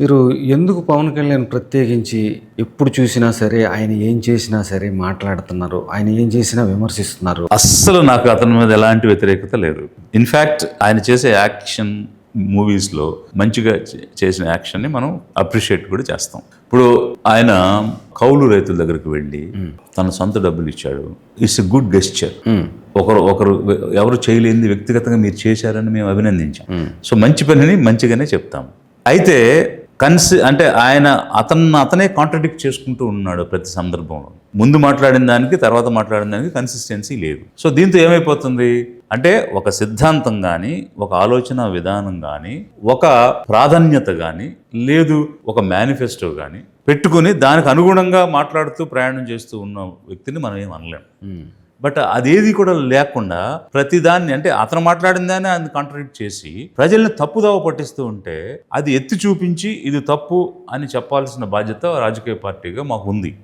మీరు ఎందుకు పవన్ కళ్యాణ్ ప్రత్యేకించి ఎప్పుడు చూసినా సరే ఆయన ఏం చేసినా సరే మాట్లాడుతున్నారు ఆయన ఏం చేసినా విమర్శిస్తున్నారు? అస్సలు నాకు అతని మీద ఎలాంటి వ్యతిరేకత లేదు. ఇన్ఫ్యాక్ట్ ఆయన చేసే యాక్షన్ మూవీస్లో మంచిగా చేసిన యాక్షన్ని మనం అప్రిషియేట్ కూడా చేస్తాం. ఇప్పుడు ఆయన కౌలు రైతుల దగ్గరికి వెళ్ళి తన సొంత డబ్బులు ఇచ్చాడు. ఇట్స్ ఎ గుడ్ గెస్చర్ ఒకరు ఒకరు ఎవరు చేయలేనిది వ్యక్తిగతంగా మీరు చేశారని మేము అభినందించాం. సో మంచి పనిని మంచిగానే చెప్తాం. అయితే కన్సి అంటే ఆయన అతను అతనే కాంట్రడిక్ట్ చేసుకుంటూ ఉన్నాడు ప్రతి సందర్భంలో. ముందు మాట్లాడిన దానికి తర్వాత మాట్లాడిన దానికి కన్సిస్టెన్సీ లేదు. సో దీంతో ఏమైపోతుంది? అంటే ఒక సిద్ధాంతం కానీ ఒక ఆలోచన విధానం కానీ ఒక ప్రాధాన్యత కానీ లేదు ఒక మేనిఫెస్టో కానీ పెట్టుకుని దానికి అనుగుణంగా మాట్లాడుతూ ప్రయాణం చేస్తూ ఉన్న వ్యక్తిని మనం ఏం అనలేము బట్ అదేది కూడా లేకుండా ప్రతిదాన్ని అంటే అతను మాట్లాడిన దాన్ని ఆయన కాంట్రడిక్ట్ చేసి ప్రజల్ని తప్పుదావ పట్టిస్తూ ఉంటే అది ఎత్తి చూపించి ఇది తప్పు అని చెప్పాల్సిన బాధ్యత రాజకీయ పార్టీగా మాకు ఉంది.